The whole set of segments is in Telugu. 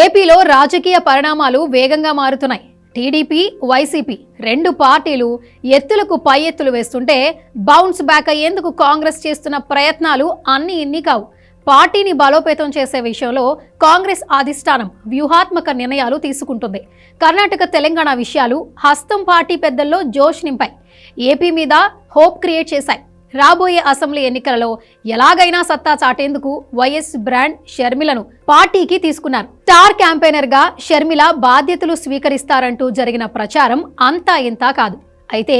ఏపీలో రాజకీయ పరిణామాలు వేగంగా మారుతున్నాయి. టీడీపీ వైసీపీ రెండు పార్టీలు ఎత్తులకు పై ఎత్తులు వేస్తుంటే బౌన్స్ బ్యాక్ అయ్యేందుకు కాంగ్రెస్ చేస్తున్న ప్రయత్నాలు అన్ని ఇన్ని కావు. పార్టీని బలోపేతం చేసే విషయంలో కాంగ్రెస్ అధిష్టానం వ్యూహాత్మక నిర్ణయాలు తీసుకుంటుంది. కర్ణాటక తెలంగాణ విషయాలు హస్తం పార్టీ పెద్దల్లో జోష్ నింపాయి. ఏపీ మీద హోప్ క్రియేట్ చేశాయి. రాబోయే అసెంబ్లీ ఎన్నికలలో ఎలాగైనా సత్తా చాటేందుకు వైఎస్ బ్రాండ్ షర్మిలను పార్టీకి తీసుకున్నారు. స్టార్ క్యాంపెయినర్గా షర్మిల బాధ్యతలు స్వీకరిస్తారంటూ జరిగిన ప్రచారం అంతా ఇంతా కాదు. అయితే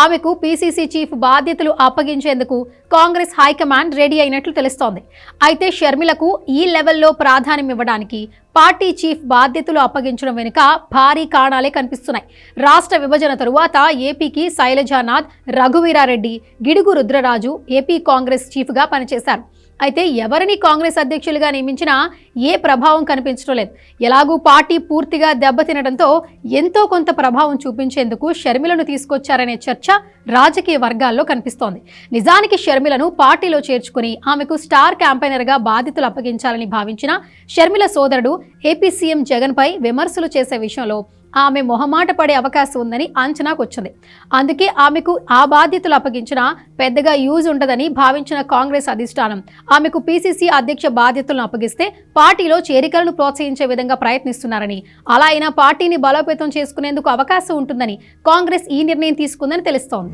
ఆమెకు పీసీసీ చీఫ్ బాధ్యతలు అప్పగించేందుకు కాంగ్రెస్ హైకమాండ్ రెడీ అయినట్లు తెలుస్తోంది. అయితే షర్మిలకు ఈ లెవెల్లో ప్రాధాన్యం ఇవ్వడానికి పార్టీ చీఫ్ బాధ్యతలు అప్పగించడం వెనుక భారీ కారణాలే కనిపిస్తున్నాయి. రాష్ట్ర విభజన తరువాత ఏపీకి శైలజానాథ్ రఘువీరారెడ్డి గిడుగు రుద్రరాజు ఏపీ కాంగ్రెస్ చీఫ్గా పనిచేశారు. అయితే ఎవరిని కాంగ్రెస్ అధ్యక్షులుగా నియమించినా ఏ ప్రభావం కనిపించడం లేదు. ఎలాగూ పార్టీ పూర్తిగా దెబ్బతినడంతో ఎంతో కొంత ప్రభావం చూపించేందుకు షర్మిలను తీసుకొచ్చారనే చర్చ రాజకీయ వర్గాల్లో కనిపిస్తోంది. నిజానికి షర్మిలను పార్టీలో చేర్చుకుని ఆమెకు స్టార్ క్యాంపెయినర్గా బాధితులు అప్పగించాలని భావించిన షర్మిల సోదరుడు ఏపీ సీఎం జగన్పై విమర్శలు చేసే విషయంలో ఆమె మొహమాట పడే అవకాశం ఉందని అంచనాకొచ్చింది అందుకే ఆమెకు ఆ బాధ్యతలు అప్పగించిన పెద్దగా యూజ్ ఉండదని భావించిన కాంగ్రెస్ అధిష్టానం ఆమెకు పీసీసీ అధ్యక్ష బాధ్యతలను అప్పగిస్తే పార్టీలో చేరికలను ప్రోత్సహించే విధంగా ప్రయత్నిస్తున్నారని అలా అయినా పార్టీని బలోపేతం చేసుకునేందుకు అవకాశం ఉంటుందని కాంగ్రెస్ ఈ నిర్ణయం తీసుకుందని తెలుస్తోంది.